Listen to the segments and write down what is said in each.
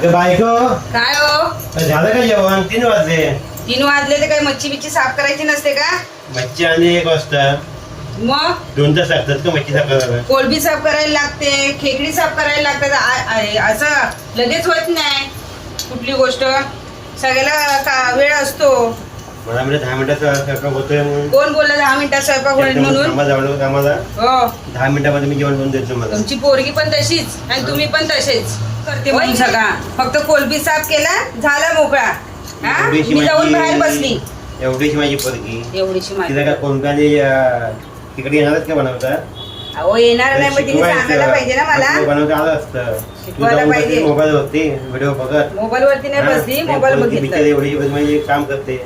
अगं बायको. काय हो? झालं का जेवण? तीन वाजले. तीन वाजले तर काय मच्छी बिच्छी साफ करायची नसते का? मच्छी आणि एक वाजता मग? दोन तास लागतात का मच्छी साफ करायला? कोलबी साफ करायला लागते खेकडी साफ करायला लागते आ- आ- असं लगेच होत नाही. कुठली गोष्ट? सगळ्याला का वेळ असतो. मला म्हणजे दहा मिनिटाचा स्वयंपाक होतोय म्हणून. कोण बोलला दहा मिनिटात स्वयंपाक होईल म्हणून? जावं कामाला. हो. दहा मिनिटामध्ये मी जेवण बनवून देतो मला तुमची पोरगी पण तशीच आणि तुम्ही पण तसेच. करते म्हणून सगळा फक्त कोलबी साफ केला झाला मोकळा. हा? एवढीशी मी जाऊन बाहेर माझी बसली. एवढीशी माझी पोरगी. एवढीशी माझी. तिकडे येणारच का बनवता अहो येणार नाही मग तिने शिकवायचं. सांगायला पाहिजे ना मला. बनवता आलं असतं. तू शिकवायला जाऊन पाहिजे. बसली मोबाईल वरती व्हिडिओ बघत. मोबाईल वरती नाही हा, बसली मोबाईल बघितलं एवढी काम करते.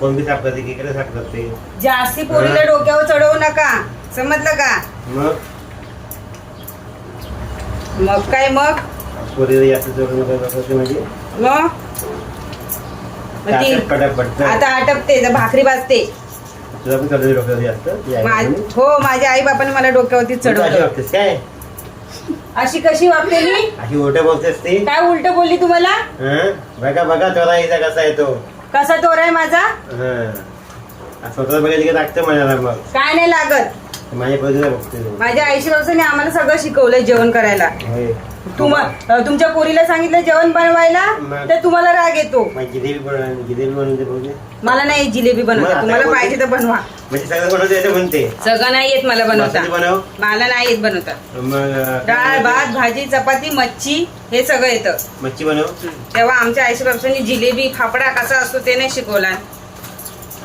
कोण बी साफ करते किकडे साफ करते जास्ती पोरीला. डोक्यावर चढवू नका. समजलं का? मग? मग काय मग? पोरीला जास्त जोडून नका करते म्हणजे? मग? मग ती पटापट पटापट आता आटपते तर भाकरी भाजते. तुला पण चढवली डोक्यावर जास्त ती आई मा- म्हणून. हो माझ्या आई बापाने मला डोक्यावरती तू अशी चढवलं. वागतेस काय? अशी कशी वागते मी? अशी उलट बोलतेस ती? काय उलट बोलली तुम्हाला? हं? बघा बघा तोरा हिचा कसा येतो कसा तोर आहे माझा हं. स्वतः बघायला की लागतं मग काय नाही लागत माझ्या बघते. माझ्या आईशी बाबाने आम्हाला सगळं शिकवलंय जेवण करायला होय. तुम्हा तुमच्या पोरीला सांगितलं जेवण बनवायला. तर तुम्हाला राग येतो. जिलेबी जिलेबी बनवते मला नाही जिलेबी बनवता. तुम्हाला. पाहिजे तर बनवा. म्हणजे सगळं बनवते म्हणते सगळं नाही येत मला बनवता. मला नाही येत बनवता. डाळ भात भाजी चपाती मच्छी हे सगळं येतं. मच्छी बनव. तेव्हा आमच्या आईशी बाबांनी जिलेबी फाफडा कसा असतो ते नाही शिकवला.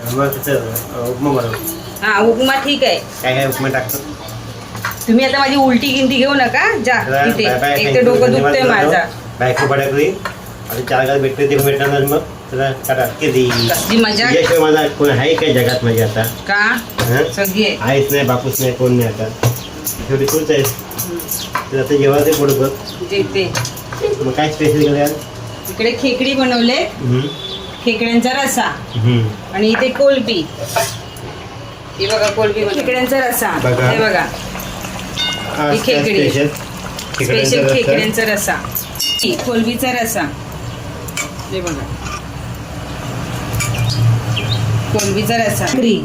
उपमा बनव. हा उपमा ठीक आहे. काय काय उपमा टाकतो? तुम्ही आता माझी उलटी गिंती घेऊ नका. जा तिथे एक तर डोकं दुखतंय. माझा. बायको पडकली आता चार गाव भेटते ते भेटणार मग. कसली मजा? याशिवाय माझा. कोण आहे काय जगात माझी आता? का? हं? सगळी आहे. आईच नाही बापूस नाही कोण नाही आता. शेवटी तूच आहेस तर आता जेव्हा ते पुढं बघ देते. मग काय स्पेशल केलं यार इकडे खेकडी बनवले. हम्म. खेकड्यांचा रसा. हम्म. आणि इथे कोलबी हे बघा कोलबी खेकड्यांचा रसा. बघा. हे बघा. ही खेकडी. स्पेशल खेकड्यांचा रसा ही कोलबीचा रसा हे बघा. कोलबीचा रसा भाकरी.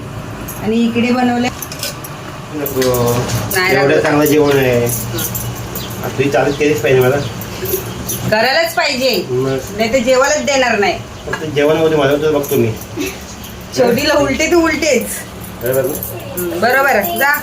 आणि इकडे बनवले एवढं. चांगलं जेवण आहे. तुझी चालूच केलीच पाहिजे मला. करायलाच पाहिजे. नाही तर जेवायलाच देणार नाही. फक्त जेवणामध्ये मला बघतो मी. शेवटीला उलटे ते उलटेच. बरोबर. जा.